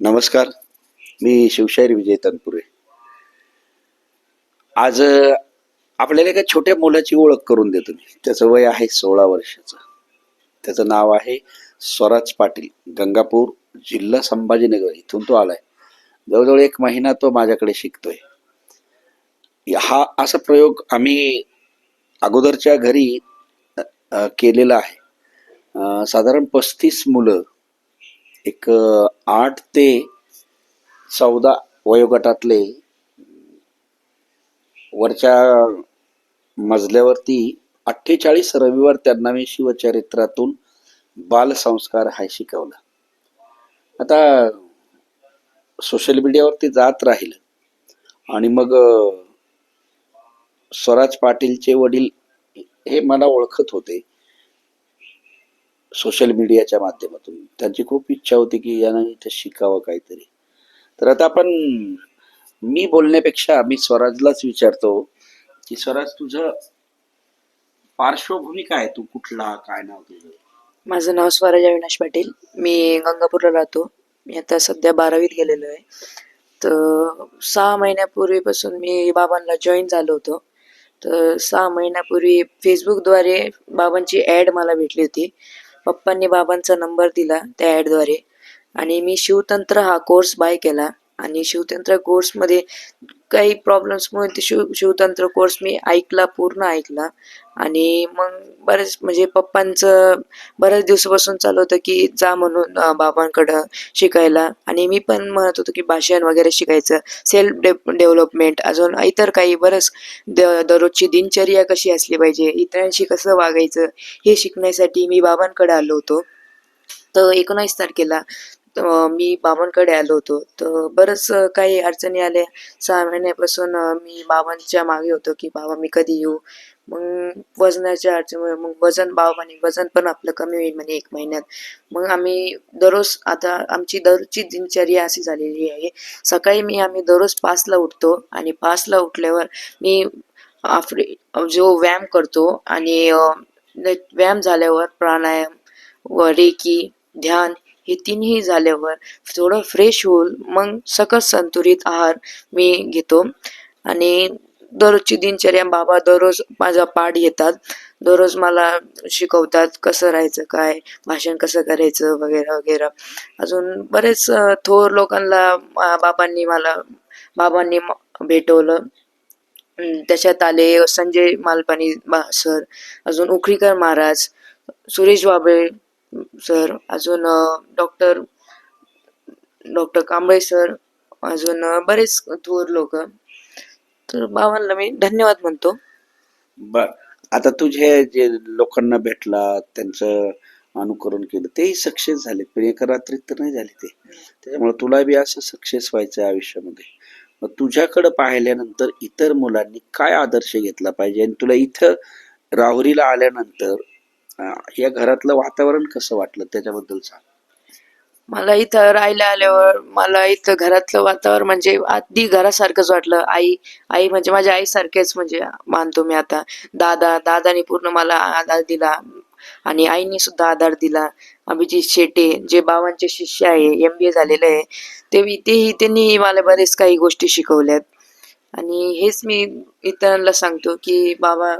नमस्कार. मी शिवशाहीर विजय तनपुरे. आज आपल्याला एका छोट्या मुलाची ओळख करून देतो मी. त्याचं वय आहे सोळा वर्षाचं. त्याचं नाव आहे स्वराज पाटील गंगापूर जिल्हा संभाजीनगर इथून तो आलाय. जवळजवळ एक महिना तो माझ्याकडे शिकतोय. हा असा प्रयोग आम्ही अगोदरच्या घरी केलेला आहे. साधारण पस्तीस मुलं एक आठ ते चौदा वयोगटातले वरच्या मजल्यावरती अठ्ठेचाळीस रविवार त्यांना मी शिवचरित्रातून बालसंस्कार हा शिकवला. आता सोशल मीडियावरती जात राहिलं आणि मग स्वराज पाटीलचे वडील हे मला ओळखत होते. सोशल मीडियाच्या माध्यमातून. त्यांची खूप इच्छा होती की यानं इथे शिकावं काहीतरी. तर आता आपण मी बोलण्यापेक्षा मी स्वराजलाच विचारतो की स्वराज तुझं पार्श्वभूमी काय? तू कुठला? काय नाव तुझं? माझं नाव स्वराज अविनाश पाटील. मी गंगापूरला राहतो. मी आता सध्या बारावीत गेलेलो आहे. तर सहा महिन्यापूर्वीपासून मी बाबांना जॉईन झालो होतो. तर सहा महिन्यापूर्वी फेसबुकद्वारे बाबांची ॲड मला भेटली होती. पप्पांनी बाबांचा नंबर दिला त्या ॲडद्वारे आणि मी शिवतंत्र हा कोर्स बाय केला. आणि शिवतंत्र कोर्समध्ये काही प्रॉब्लेम्समुळे ते शिव शिवतंत्र कोर्स मी ऐकला पूर्ण ऐकला. आणि मग बरेच म्हणजे पप्पांचं बऱ्याच दिवसापासून चालू होतं की जा म्हणून बाबांकडं शिकायला. आणि मी पण म्हणत होतो की भाषण वगैरे शिकायचं. सेल्फ डे डेव्हलपमेंट अजून इतर काही बरंच द दररोजची दिनचर्या कशी असली पाहिजे इतरांशी कसं वागायचं हे शिकण्यासाठी मी बाबांकडे आलो होतो. तर एकोणावीस तारखेला मी बाबांकडे आलो होतो. तर बरंच काही अडचणी आल्या. सहा महिन्यापासून मी बाबांच्या मागे होतो की बाबा मी कधी येऊ? मग वजनाच्या अडचणीमुळे मग वजन बाबाने वजन पण आपलं कमी होईल म्हणे एक महिन्यात. मग आम्ही दररोज आता आमची दररोजची दिनचर्या अशी झालेली आहे. सकाळी मी आम्ही दररोज पाचला उठतो आणि पाचला उठल्यावर मी आफ्रे जो व्यायाम करतो आणि व्यायाम झाल्यावर प्राणायाम व रेकी ध्यान हे तिन्ही झाल्यावर थोडं फ्रेश होऊन मग सकस संतुलित आहार मी घेतो. आणि दररोजची दिनचर्या बाबा दररोज माझा पाठ घेतात. दररोज मला शिकवतात कसं राहायचं काय भाषण कसं करायचं वगैरे वगैरे. अजून बरेच थोर लोकांना बाबांनी मला बाबांनी भेटवलं. त्याच्यात आले संजय मालपानी सर. अजून उखळीकर महाराज सुरेश बाबळे सर अजून डॉक्टर डॉक्टर कांबळे सर अजून बरेच थोर लोक. तर बाबांना मी धन्यवाद म्हणतो. बर. आता तुझे जे लोकांना भेटला त्यांचं अनुकरण केलं तेही सक्सेस झाले. पण एका रात्रीत तर नाही झाले ते. त्याच्यामुळे तुला बी असं सक्सेस व्हायचं आयुष्यामध्ये. मग तुझ्याकडं पाहिल्यानंतर इतर मुलांनी काय आदर्श घेतला पाहिजे? आणि तुला इथं राहुरीला आल्यानंतर या घरातलं वातावरण कसं वाटलं त्याच्याबद्दल सांग. मला इथं राहायला आल्यावर मला इथं घरातलं वातावरण म्हणजे आधी घरासारखंच वाटलं. आई आई म्हणजे माझ्या आईसारखेच म्हणजे मानतो मी आता. दादा दादानी पूर्ण मला आधार दिला आणि आईने सुद्धा आधार दिला. अभिजित शेटे जे बाबांचे शिष्य आहे एम बी ए झालेले आहे ते तेही त्यांनी मला बरेच काही गोष्टी शिकवल्यात. आणि हेच मी इतरांना सांगतो की बाबा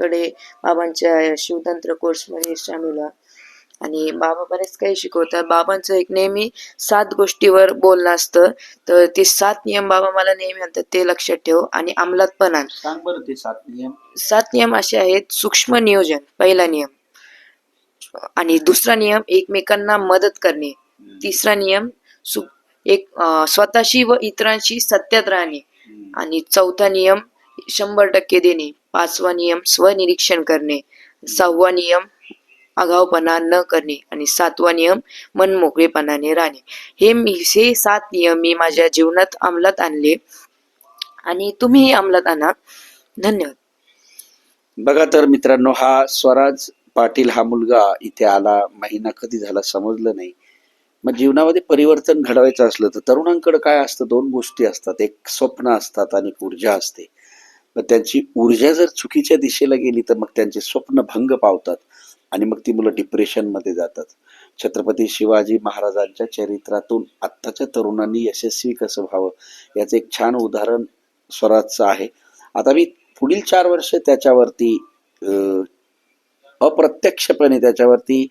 बाबाकडे बाबांच्या शिवतंत्र कोर्समध्ये सामील व्हा. आणि बाबा बरेच काही शिकवतात. बाबांचं एक नेहमी सात गोष्टीवर बोलणं असतं. तर ते सात नियम बाबा मला नेहमी म्हणतात ते लक्षात ठेव आणि अंमलात पण आण. सांग बरं ते सात नियम. सात नियम असे आहेत सूक्ष्म नियोजन पहिला नियम. आणि दुसरा नियम एकमेकांना मदत करणे. तिसरा नियम सु एक स्वतःशी व इतरांशी सत्यात राहणे. आणि चौथा नियम शंभर टक्के देणे. पाचवा नियम स्वनिरीक्षण करणे. सहावा नियम अगावपणा न करणे. आणि सातवा नियम मनमोकळेपणाने राहणे. हे मी हे सात नियम मी माझ्या जीवनात अंमलात आणले. आणि तुम्हीही अंमलात आणा. धन्यवाद. बघा तर मित्रांनो हा स्वराज पाटील हा मुलगा इथे आला. महिना कधी झाला समजलं नाही. मग जीवनामध्ये परिवर्तन घडवायचं असलं तर तरुणांकडे काय असतं? दोन गोष्टी असतात. एक स्वप्न असतात आणि ऊर्जा असते. मग त्यांची ऊर्जा जर चुकीच्या दिशेला गेली तर मग त्यांचे स्वप्न भंग पावतात आणि मग ती मुलं डिप्रेशनमध्ये जातात. छत्रपती शिवाजी महाराजांच्या चरित्रातून आत्ताच्या तरुणांनी यशस्वी कसं व्हावं याचं एक छान उदाहरण स्वराजचं आहे. आता मी पुढील चार वर्ष त्याच्यावरती अप्रत्यक्षपणे त्याच्यावरती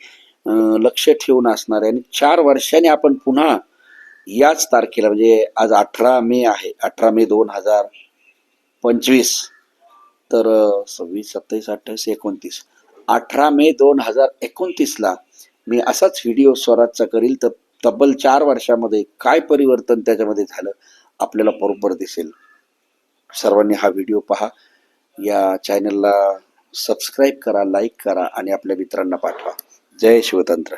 लक्ष ठेवून असणार आहे. आणि चार वर्षांनी आपण पुन्हा याच तारखेला म्हणजे आज अठरा मे आहे अठरा मे दोन हजार पंचवीस. तर सव्वीस सत्तावीस अठ्ठावीस एकोणतीस. अठरा मे दोन हजार एकोणतीसला मी असाच व्हिडिओ स्वराजचा करील तर तब्बल चार वर्षामध्ये काय परिवर्तन त्याच्यामध्ये झालं आपल्याला बरोबर दिसेल. सर्वांनी हा व्हिडिओ पहा. या चॅनलला सबस्क्राईब करा लाईक करा आणि आपल्या मित्रांना पाठवा. जय शिवतंत्र.